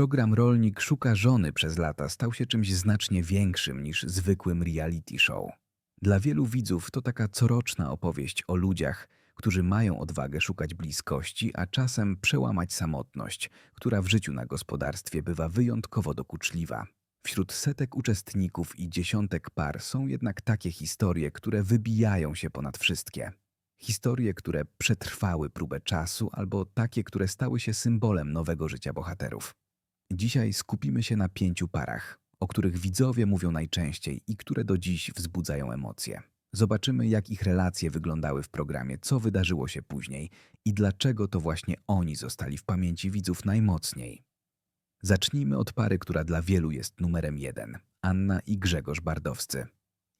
Program Rolnik Szuka Żony przez lata stał się czymś znacznie większym niż zwykłym reality show. Dla wielu widzów to taka coroczna opowieść o ludziach, którzy mają odwagę szukać bliskości, a czasem przełamać samotność, która w życiu na gospodarstwie bywa wyjątkowo dokuczliwa. Wśród setek uczestników i dziesiątek par są jednak takie historie, które wybijają się ponad wszystkie. Historie, które przetrwały próbę czasu, albo takie, które stały się symbolem nowego życia bohaterów. Dzisiaj skupimy się na pięciu parach, o których widzowie mówią najczęściej i które do dziś wzbudzają emocje. Zobaczymy, jak ich relacje wyglądały w programie, co wydarzyło się później i dlaczego to właśnie oni zostali w pamięci widzów najmocniej. Zacznijmy od pary, która dla wielu jest numerem jeden Anna i Grzegorz Bardowscy.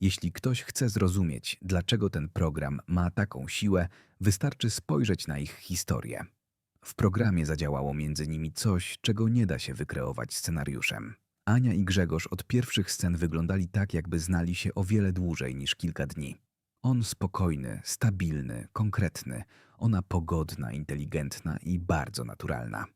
Jeśli ktoś chce zrozumieć, dlaczego ten program ma taką siłę, wystarczy spojrzeć na ich historię. W programie zadziałało między nimi coś, czego nie da się wykreować scenariuszem. Ania i Grzegorz od pierwszych scen wyglądali tak, jakby znali się o wiele dłużej niż kilka dni. On spokojny, stabilny, konkretny, ona pogodna, inteligentna i bardzo naturalna.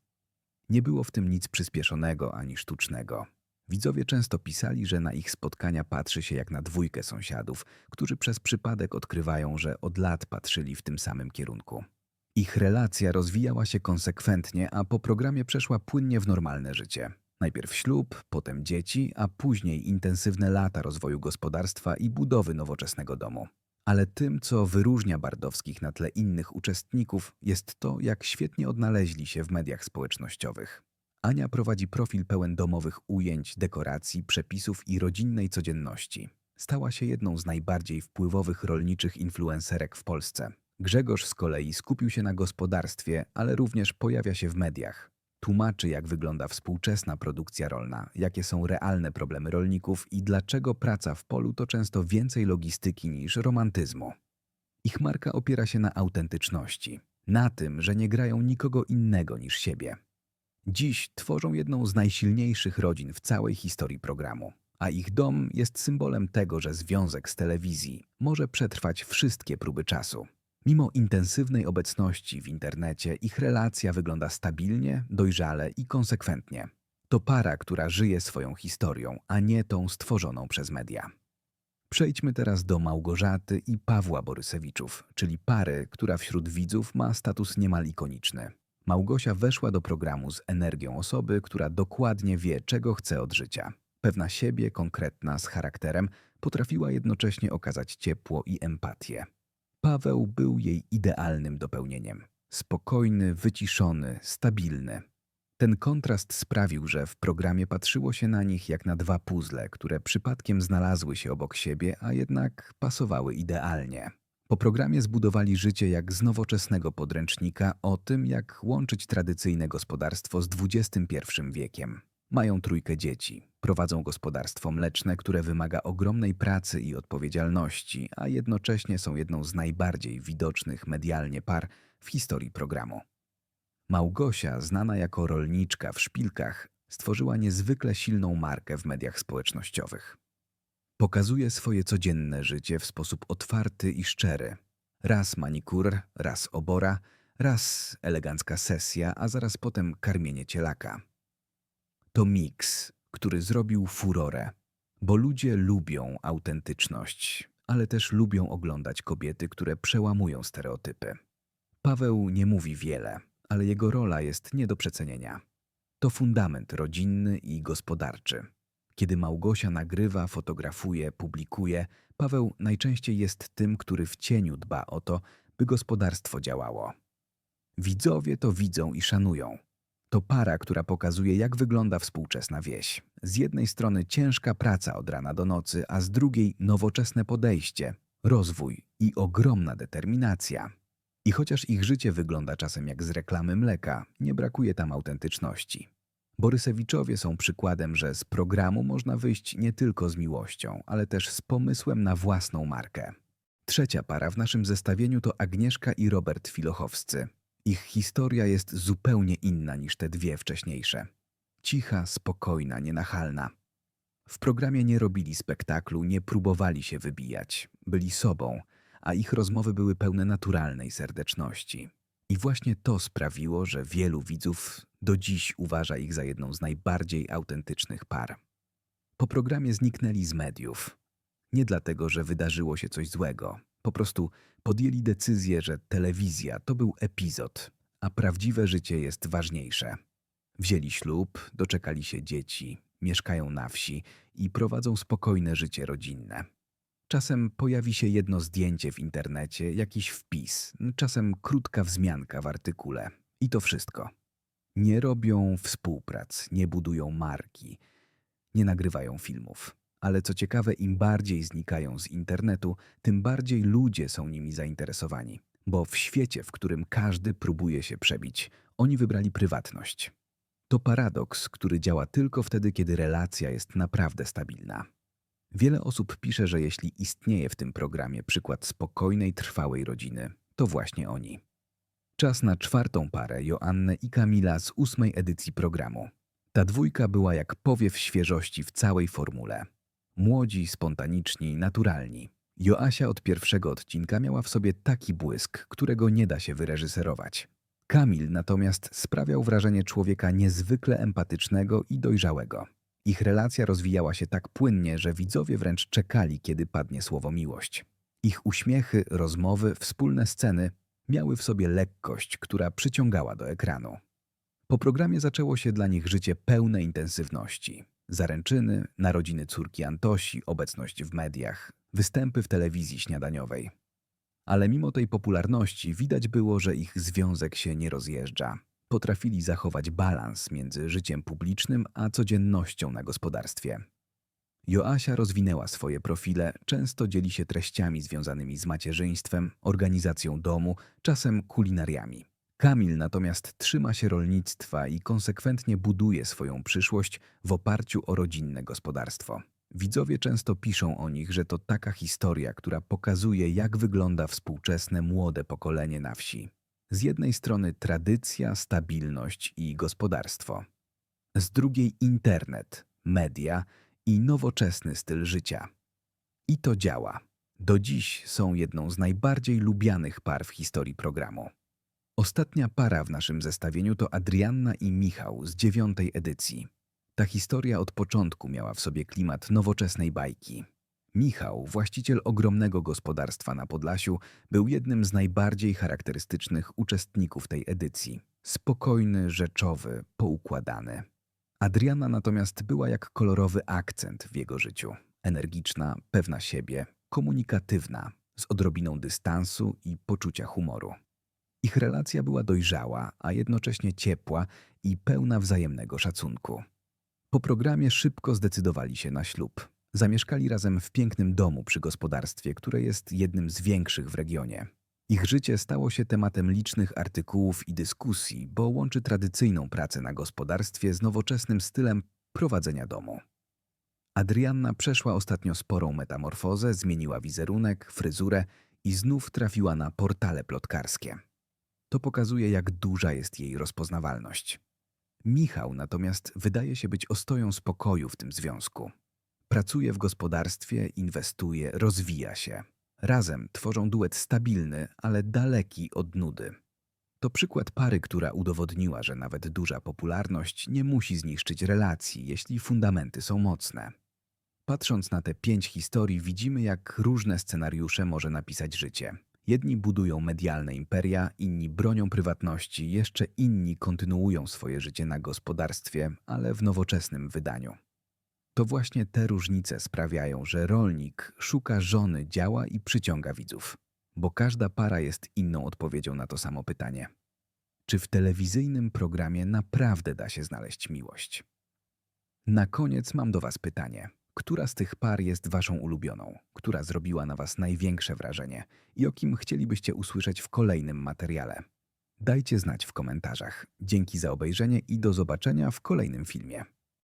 Nie było w tym nic przyspieszonego ani sztucznego. Widzowie często pisali, że na ich spotkania patrzy się jak na dwójkę sąsiadów, którzy przez przypadek odkrywają, że od lat patrzyli w tym samym kierunku. Ich relacja rozwijała się konsekwentnie, a po programie przeszła płynnie w normalne życie. Najpierw ślub, potem dzieci, a później intensywne lata rozwoju gospodarstwa i budowy nowoczesnego domu. Ale tym, co wyróżnia Bardowskich na tle innych uczestników, jest to, jak świetnie odnaleźli się w mediach społecznościowych. Ania prowadzi profil pełen domowych ujęć, dekoracji, przepisów i rodzinnej codzienności. Stała się jedną z najbardziej wpływowych rolniczych influencerek w Polsce. Grzegorz z kolei skupił się na gospodarstwie, ale również pojawia się w mediach. Tłumaczy, jak wygląda współczesna produkcja rolna, jakie są realne problemy rolników i dlaczego praca w polu to często więcej logistyki niż romantyzmu. Ich marka opiera się na autentyczności, na tym, że nie grają nikogo innego niż siebie. Dziś tworzą jedną z najsilniejszych rodzin w całej historii programu, a ich dom jest symbolem tego, że związek z telewizji może przetrwać wszystkie próby czasu. Mimo intensywnej obecności w internecie, ich relacja wygląda stabilnie, dojrzale i konsekwentnie. To para, która żyje swoją historią, a nie tą stworzoną przez media. Przejdźmy teraz do Małgorzaty i Pawła Borysewiczów, czyli pary, która wśród widzów ma status niemal ikoniczny. Małgosia weszła do programu z energią osoby, która dokładnie wie, czego chce od życia. Pewna siebie, konkretna, z charakterem, potrafiła jednocześnie okazać ciepło i empatię. Paweł był jej idealnym dopełnieniem. Spokojny, wyciszony, stabilny. Ten kontrast sprawił, że w programie patrzyło się na nich jak na dwa puzzle, które przypadkiem znalazły się obok siebie, a jednak pasowały idealnie. Po programie zbudowali życie jak z nowoczesnego podręcznika o tym, jak łączyć tradycyjne gospodarstwo z XXI wiekiem. Mają trójkę dzieci, prowadzą gospodarstwo mleczne, które wymaga ogromnej pracy i odpowiedzialności, a jednocześnie są jedną z najbardziej widocznych medialnie par w historii programu. Małgosia, znana jako rolniczka w szpilkach, stworzyła niezwykle silną markę w mediach społecznościowych. Pokazuje swoje codzienne życie w sposób otwarty i szczery. Raz manikur, raz obora, raz elegancka sesja, a zaraz potem karmienie cielaka. To miks, który zrobił furorę, bo ludzie lubią autentyczność, ale też lubią oglądać kobiety, które przełamują stereotypy. Paweł nie mówi wiele, ale jego rola jest nie do przecenienia. To fundament rodzinny i gospodarczy. Kiedy Małgosia nagrywa, fotografuje, publikuje, Paweł najczęściej jest tym, który w cieniu dba o to, by gospodarstwo działało. Widzowie to widzą i szanują. To para, która pokazuje, jak wygląda współczesna wieś. Z jednej strony ciężka praca od rana do nocy, a z drugiej nowoczesne podejście, rozwój i ogromna determinacja. I chociaż ich życie wygląda czasem jak z reklamy mleka, nie brakuje tam autentyczności. Borysewiczowie są przykładem, że z programu można wyjść nie tylko z miłością, ale też z pomysłem na własną markę. Trzecia para w naszym zestawieniu to Agnieszka i Robert Filochowscy. Ich historia jest zupełnie inna niż te dwie wcześniejsze. Cicha, spokojna, nienachalna. W programie nie robili spektaklu, nie próbowali się wybijać. Byli sobą, a ich rozmowy były pełne naturalnej serdeczności. I właśnie to sprawiło, że wielu widzów Do dziś uważa ich za jedną z najbardziej autentycznych par. Po programie zniknęli z mediów. Nie dlatego, że wydarzyło się coś złego. Po prostu podjęli decyzję, że telewizja to był epizod, a prawdziwe życie jest ważniejsze. Wzięli ślub, doczekali się dzieci, mieszkają na wsi i prowadzą spokojne życie rodzinne. Czasem pojawi się jedno zdjęcie w internecie, jakiś wpis, czasem krótka wzmianka w artykule. I to wszystko. Nie robią współprac, nie budują marki, nie nagrywają filmów. Ale co ciekawe, im bardziej znikają z internetu, tym bardziej ludzie są nimi zainteresowani. Bo w świecie, w którym każdy próbuje się przebić, oni wybrali prywatność. To paradoks, który działa tylko wtedy, kiedy relacja jest naprawdę stabilna. Wiele osób pisze, że jeśli istnieje w tym programie przykład spokojnej, trwałej rodziny, to właśnie oni. Czas na czwartą parę Joannę i Kamila z ósmej edycji programu. Ta dwójka była jak powiew świeżości w całej formule. Młodzi, spontaniczni, naturalni. Joasia od pierwszego odcinka miała w sobie taki błysk, którego nie da się wyreżyserować. Kamil natomiast sprawiał wrażenie człowieka niezwykle empatycznego i dojrzałego. Ich relacja rozwijała się tak płynnie, że widzowie wręcz czekali, kiedy padnie słowo miłość. Ich uśmiechy, rozmowy, wspólne sceny miały w sobie lekkość, która przyciągała do ekranu. Po programie zaczęło się dla nich życie pełne intensywności. Zaręczyny, narodziny córki Antosi, obecność w mediach, występy w telewizji śniadaniowej. Ale mimo tej popularności widać było, że ich związek się nie rozjeżdża. Potrafili zachować balans między życiem publicznym a codziennością na gospodarstwie. Joasia rozwinęła swoje profile, często dzieli się treściami związanymi z macierzyństwem, organizacją domu, czasem kulinariami. Kamil natomiast trzyma się rolnictwa i konsekwentnie buduje swoją przyszłość w oparciu o rodzinne gospodarstwo. Widzowie często piszą o nich, że to taka historia, która pokazuje, jak wygląda współczesne młode pokolenie na wsi. Z jednej strony tradycja, stabilność i gospodarstwo, z drugiej internet, media i nowoczesny styl życia. I to działa. Do dziś są jedną z najbardziej lubianych par w historii programu. Ostatnia para w naszym zestawieniu to Adrianna i Michał z dziewiątej edycji. Ta historia od początku miała w sobie klimat nowoczesnej bajki. Michał, właściciel ogromnego gospodarstwa na Podlasiu, był jednym z najbardziej charakterystycznych uczestników tej edycji. Spokojny, rzeczowy, poukładany. Adriana natomiast była jak kolorowy akcent w jego życiu. Energiczna, pewna siebie, komunikatywna, z odrobiną dystansu i poczucia humoru. Ich relacja była dojrzała, a jednocześnie ciepła i pełna wzajemnego szacunku. Po programie szybko zdecydowali się na ślub. Zamieszkali razem w pięknym domu przy gospodarstwie, które jest jednym z większych w regionie. Ich życie stało się tematem licznych artykułów i dyskusji, bo łączy tradycyjną pracę na gospodarstwie z nowoczesnym stylem prowadzenia domu. Adrianna przeszła ostatnio sporą metamorfozę, zmieniła wizerunek, fryzurę i znów trafiła na portale plotkarskie. To pokazuje, jak duża jest jej rozpoznawalność. Michał natomiast wydaje się być ostoją spokoju w tym związku. Pracuje w gospodarstwie, inwestuje, rozwija się. Razem tworzą duet stabilny, ale daleki od nudy. To przykład pary, która udowodniła, że nawet duża popularność nie musi zniszczyć relacji, jeśli fundamenty są mocne. Patrząc na te pięć historii, widzimy, jak różne scenariusze może napisać życie. Jedni budują medialne imperia, inni bronią prywatności, jeszcze inni kontynuują swoje życie na gospodarstwie, ale w nowoczesnym wydaniu. To właśnie te różnice sprawiają, że rolnik szuka żony, działa i przyciąga widzów, bo każda para jest inną odpowiedzią na to samo pytanie. Czy w telewizyjnym programie naprawdę da się znaleźć miłość? Na koniec mam do Was pytanie. Która z tych par jest Waszą ulubioną? Która zrobiła na Was największe wrażenie? I o kim chcielibyście usłyszeć w kolejnym materiale? Dajcie znać w komentarzach. Dzięki za obejrzenie i do zobaczenia w kolejnym filmie.